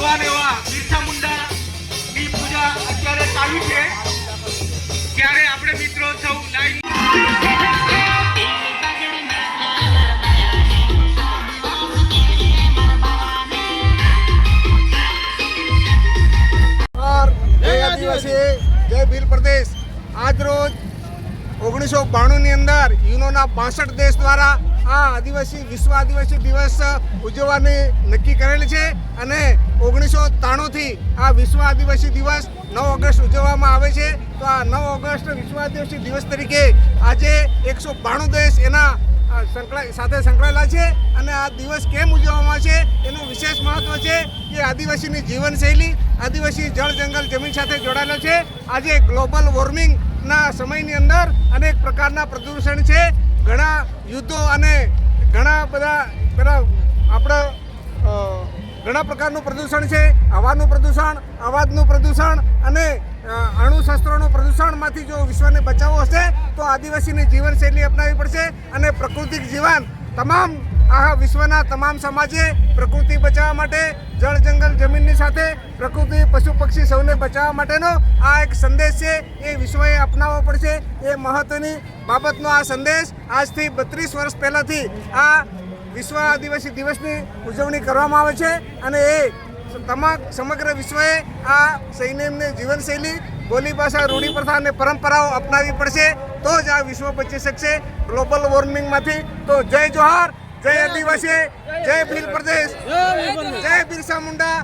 મહાન એવા બિરસા મુંડા ની પૂજા અત્યારે ચાલુ છે. ત્યારે આપણે મિત્રો સૌ લાઈવ જય ભીલ પ્રદેશ. આજ રોજ ઓગણીસો બાણુંની અંદર યુનોના બાસઠ દેશ દ્વારા આ આદિવાસી, વિશ્વ આદિવાસી દિવસ ઉજવવાની નક્કી કરેલ છે અને ઓગણીસો ત્રાણુંથી આ વિશ્વ આદિવાસી દિવસ નવ ઓગસ્ટ ઉજવવામાં આવે છે. તો આ નવ ઓગસ્ટ વિશ્વ આદિવાસી દિવસ તરીકે આજે એકસો બાણું દેશ એના સાથે સંકળાયેલા છે અને આ દિવસ કેમ ઉજવવામાં છે એનું વિશેષ મહત્વ છે કે આદિવાસીની જીવનશૈલી, આદિવાસી જળ જંગલ જમીન સાથે જોડાયેલો છે. આજે ગ્લોબલ વોર્મિંગના સમયની અંદર અનેક પ્રકારના પ્રદૂષણ છે. ઘણા યુદ્ધો અને ઘણા બધા પેલા આપણા ઘણા પ્રકારનું પ્રદૂષણ છે. હવાનું પ્રદૂષણ, અવાજનું પ્રદૂષણ અને અણુશસ્ત્રોનું પ્રદૂષણમાંથી જો વિશ્વને બચાવવો હશે, તો આદિવાસીની જીવનશૈલી અપનાવવી પડશે અને પ્રાકૃતિક જીવન તમામ આ વિશ્વના તમામ સમાજે પ્રકૃતિ બચાવવા માટે જળ જંગલ જમીનની સાથે પ્રકૃતિ પશુ પક્ષી સૌને બચાવવા માટેનો આ એક સંદેશ છે. એ વિશ્વએ અપનાવવો પડશે. એ મહત્ત્વની બાબતનો આ સંદેશ આજથી બત્રીસ વર્ષ પહેલાંથી આ વિશ્વ આદિવાસી દિવસની ઉજવણી કરવામાં આવે છે અને એ તમામ સમગ્ર વિશ્વએ આ સૈન્યની જીવનશૈલી, બોલી ભાષા, રૂઢિ પ્રથા અને પરંપરાઓ અપનાવી પડશે. તો જ આ વિશ્વ બચી શકશે. ગ્લોબલ વોર્મિંગમાંથી. તો જય જોહાર. જય આદિવાસી જય ભીલ પ્રદેશ જય બિરસા મુંડા.